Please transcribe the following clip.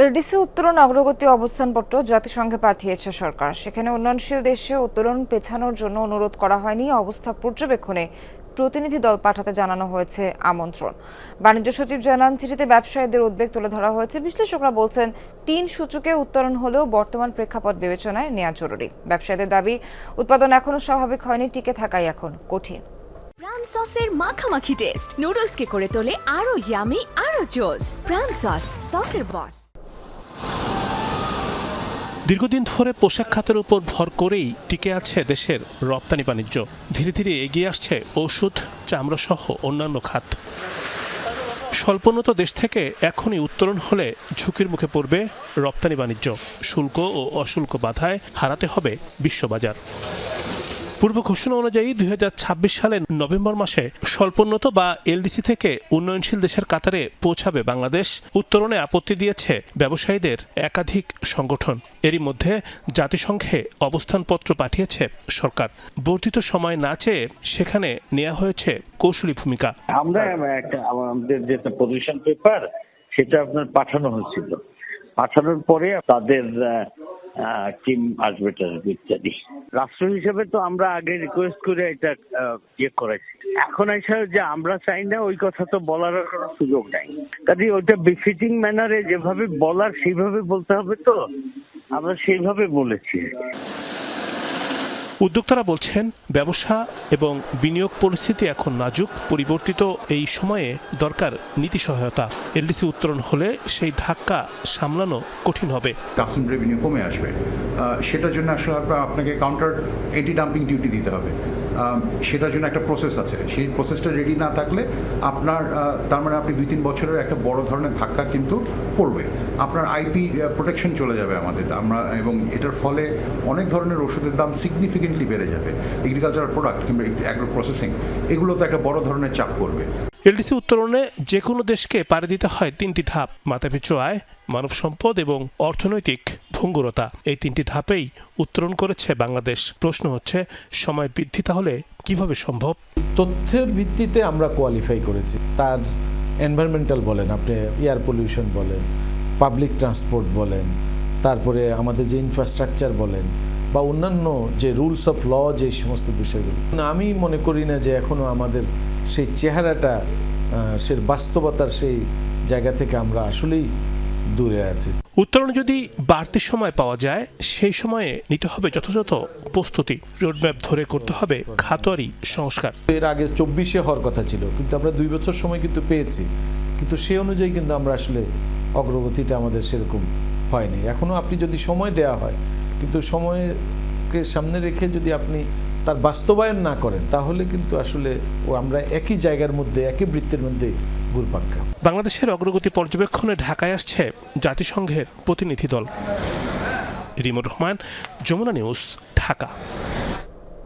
LDC উত্তরণ অগ্রগতি অবস্থানপত্র জাতিসংঘে পাঠিয়েছে সরকার। সেখানে উন্নয়নশীল দেশে উত্তরণ পেছানোর জন্য অনুরোধ করা হয়নি। অবস্থা পর্যবেক্ষণে প্রতিনিধি দল পাঠাতে জানানো হয়েছে আমন্ত্রণ। বাণিজ্য সচিব জানান, চিঠিতে ব্যবসায়ীদের উদ্বেগ তুলে ধরা হয়েছে। বিশ্লেষকরা বলছেন, তিন সূচকে উত্তরণ হলেও বর্তমান প্রেক্ষাপট বিবেচনায় নেওয়া জরুরি। ব্যবসায়ীদের দাবি, উৎপাদন এখনও স্বাভাবিক হয়নি, টিকে থাকাই এখন কঠিন। প্রাণ সসের মাখামাখি টেস্ট। নুডলসকে করে তোলে আরও ইয়ামি আরও জোস। প্রাণ সস, সসের বস দীর্ঘদিন ধরে পোশাক খাতের উপর ভর করেই টিকে আছে দেশের রপ্তানি বাণিজ্য। ধীরে ধীরে এগিয়ে আসছে ওষুধ চামড়াসহ অন্যান্য খাত। স্বল্পোন্নত দেশ থেকে এখনই উত্তরণ হলে ঝুঁকির মুখে পড়বে রপ্তানি বাণিজ্য। শুল্ক ও অশুল্ক বাধায় হারাতে হবে বিশ্ববাজার। পূর্ব ঘোষণা অনুযায়ী দুই সালের নভেম্বর মাসে স্বল্পোন্নত বা এলডিসি থেকে উন্নয়নশীল দেশের কাতারে পৌঁছাবে বাংলাদেশ। উত্তরণে আপত্তি দিয়েছে ব্যবসায়ীদের একাধিক সংগঠন। এরই মধ্যে জাতিসংঘে অবস্থানপত্র পাঠিয়েছে সরকার। বর্ধিত সময় না চেয়ে সেখানে নেওয়া হয়েছে কৌশলী ভূমিকা। আমরা আমাদের যেটা পজিশন পেপার সেটা আপনার পাঠানো হয়েছিল। পাঠানোর পরে তাদের টিম আসবে ইত্যাদি রাষ্ট্র হিসেবে তো আমরা আগে রিকোয়েস্ট করে এটা ইয়ে করেছি। এখন এসে যে আমরা চাই না, ওই কথা তো বলার কোনো সুযোগ নাই। কাজে ওইটা বিফিটিং ম্যানারে যেভাবে বলার, সেইভাবে বলতে হবে তো? আমরা সেইভাবে বলেছি। উদ্যোক্তারা বলছেন, ব্যবসা এবং বিনিয়োগ পরিস্থিতি এখন নাজুক, পরিবর্তিত এই সময়ে দরকার নীতি সহায়তা। এলডিসি উত্তরণ হলে সেই ধাক্কা সামলানো কঠিন হবে। কমে আসবে। সেটার জন্য আসলে আপনাকে কাউন্টার এন্টি ডাম্পিং ডিউটি দিতে হবে। সেটার জন্য একটা প্রসেস আছে। সেই প্রসেসটা রেডি না থাকলে আপনার তার মানে আপনি দুই তিন বছরের একটা বড় ধরনের ধাক্কা কিন্তু পড়বে। আপনার আইপি প্রোটেকশন চলে যাবে আমাদের। আমরা, এবং এটার ফলে অনেক ধরনের ওষুধের দাম সিগনিফিকেন্টলি বেড়ে যাবে। এগ্রিকালচারাল প্রোডাক্ট কিংবা অ্যাগ্রো প্রসেসিং এগুলোতে একটা বড় ধরনের চাপ পড়বে। এলডিসি উত্তরণে যে কোনো দেশকে পাড়ি দিতে হয় তিনটি ধাপ মাথাপিছু আয় মানব সম্পদ এবং অর্থনৈতিক ভঙ্গুরতা। এই তিনটি ধাপেই উত্তরণ করেছে বাংলাদেশ। প্রশ্ন হচ্ছে, সময় বৃদ্ধি তাহলে কীভাবে সম্ভব? তথ্যের ভিত্তিতে আমরা কোয়ালিফাই করেছি। তার এনভায়রনমেন্টাল বলেন, আপনি এয়ার পলিউশন বলেন পাবলিক ট্রান্সপোর্ট বলেন, তারপরে আমাদের যে ইনফ্রাস্ট্রাকচার বলেন, বা অন্যান্য যে রুলস অফ ল যে সমস্ত বিষয়গুলো। আমি মনে করি না যে এখনও আমাদের সেই চেহারাটা সে বাস্তবতার সেই জায়গা থেকে আমরা আসলেই দূরে আছি। উত্তরণ যদি বাড়তি সময় পাওয়া যায় সেই সময়ে নিতে হবে যথাযথ প্রস্তুতি রোডম্যাপ ধরে করতে হবে খাতোয়ারি সংস্কার। এর আগে চব্বিশে হওয়ার কথা ছিল কিন্তু আমরা দুই বছর সময় কিন্তু পেয়েছি কিন্তু সেই অনুযায়ী কিন্তু আমরা আসলে অগ্রগতিটা আমাদের সেরকম হয়নি। এখনও আপনি যদি সময় দেয়া হয় কিন্তু সময়কে সামনে রেখে যদি আপনি তার বাস্তবায়ন না করেন, তাহলে কিন্তু আসলে ও আমরা একই জায়গার মধ্যে, একই বৃত্তের মধ্যে ঘুরপাক বাংলাদেশের অগ্রগতি পর্যবেক্ষণে ঢাকায় আসছে জাতিসংঘের প্রতিনিধি দল। রিমোট রহমান, যমুনা নিউজ, ঢাকা।